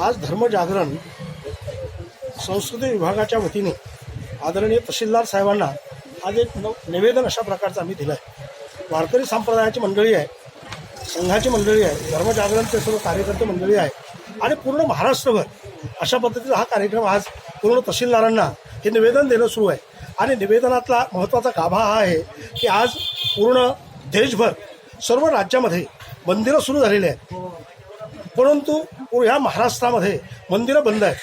आज धर्मजागरण संस्कृती विभागाच्या वतीने आदरणीय तहसीलदार साहेबांना आज एक न निवेदन अशा प्रकारचं आम्ही दिलं आहे वारकरी संप्रदायाची मंडळी आहे संघाची मंडळी आहे धर्मजागरणचे सर्व कार्यकर्ते मंडळी आहे आणि पूर्ण महाराष्ट्रभर अशा पद्धतीचा हा कार्यक्रम आज पूर्ण तहसीलदारांना हे निवेदन देणं सुरू आहे. आणि निवेदनातला महत्त्वाचा गाभा हा आहे की आज पूर्ण देशभर सर्व राज्यामध्ये मंदिरं सुरू झालेली आहेत. परंतु ह्या महाराष्ट्रामध्ये मंदिरं बंद आहेत.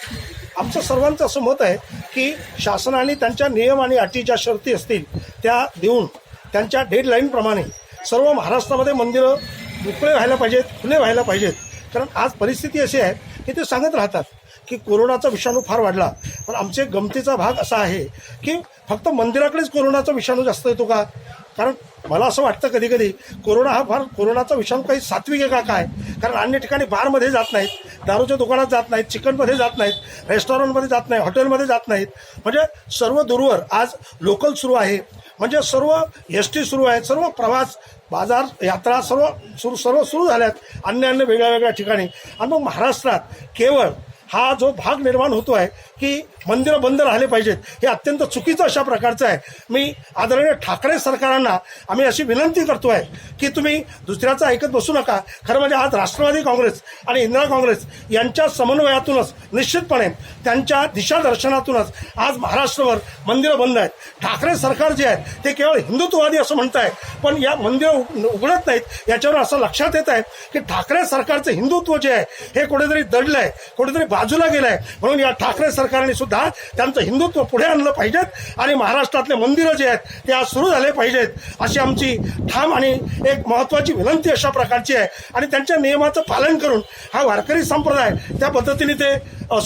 आमचं सर्वांचं असं मत आहे की शासनाने त्यांच्या नियम आणि अटी ज्या शर्ती असतील त्या देऊन त्यांच्या डेडलाईनप्रमाणे सर्व महाराष्ट्रामध्ये मंदिरं मोकळे व्हायला पाहिजेत खुले व्हायला पाहिजेत. कारण आज परिस्थिती अशी आहे की ते सांगत राहतात की कोरोनाचा विषाणू फार वाढला. पण आमचे गमतीचा भाग असा आहे की फक्त मंदिराकडेच कोरोनाचा विषाणू जास्त येतो का? कारण मला असं वाटतं कधी कधी कोरोना हा फार कोरोनाचा विषाणू काही सात्विक आहे का काय? कारण अन्य ठिकाणी बारमध्ये जात नाहीत दारूच्या दुकानात जात नाहीत चिकनमध्ये जात नाहीत रेस्टॉरंटमध्ये जात नाही हॉटेलमध्ये जात नाहीत. म्हणजे सर्व दूरवर आज लोकल सुरू आहे. म्हणजे सर्व एस टी सुरू आहेत सर्व प्रवास बाजार यात्रा सर्व सुरू सर्व सुरू झाल्यात अन्य अन्य वेगळ्या वेगळ्या ठिकाणी. आणि मग महाराष्ट्रात केवळ हा जो भाग निर्माण होतो आहे की मंदिरं बंद राहिले पाहिजेत. हे अत्यंत चुकीचं अशा प्रकारचं आहे. मी आदरणीय ठाकरे सरकारांना आम्ही अशी विनंती करतो आहे की तुम्ही दुसऱ्याचं ऐकत बसू नका. खरं म्हणजे आज राष्ट्रवादी काँग्रेस आणि इंदिरा काँग्रेस यांच्या समन्वयातूनच निश्चितपणे त्यांच्या दिशादर्शनातूनच आज महाराष्ट्रभर मंदिरं बंद आहेत. ठाकरे सरकार जे आहेत ते केवळ हिंदुत्ववादी असं म्हणत आहे पण या मंदिरं उग- उघडत नाहीत. याच्यावर असं लक्षात येत आहे की ठाकरे सरकारचं हिंदुत्व जे आहे हे कुठेतरी दडलं आहे कुठेतरी बाजूला गेलं आहे म्हणून या ठाकरे सरकारने सुद्धा त्यांचं हिंदुत्व पुढे आणलं पाहिजेत आणि महाराष्ट्रातले मंदिरं जे आहेत ते आज सुरू झाले पाहिजेत. अशी आमची ठाम आणि एक महत्वाची विनंती अशा प्रकारची आहे. आणि त्यांच्या नियमाचं पालन करून हा वारकरी संप्रदाय त्या पद्धतीने ते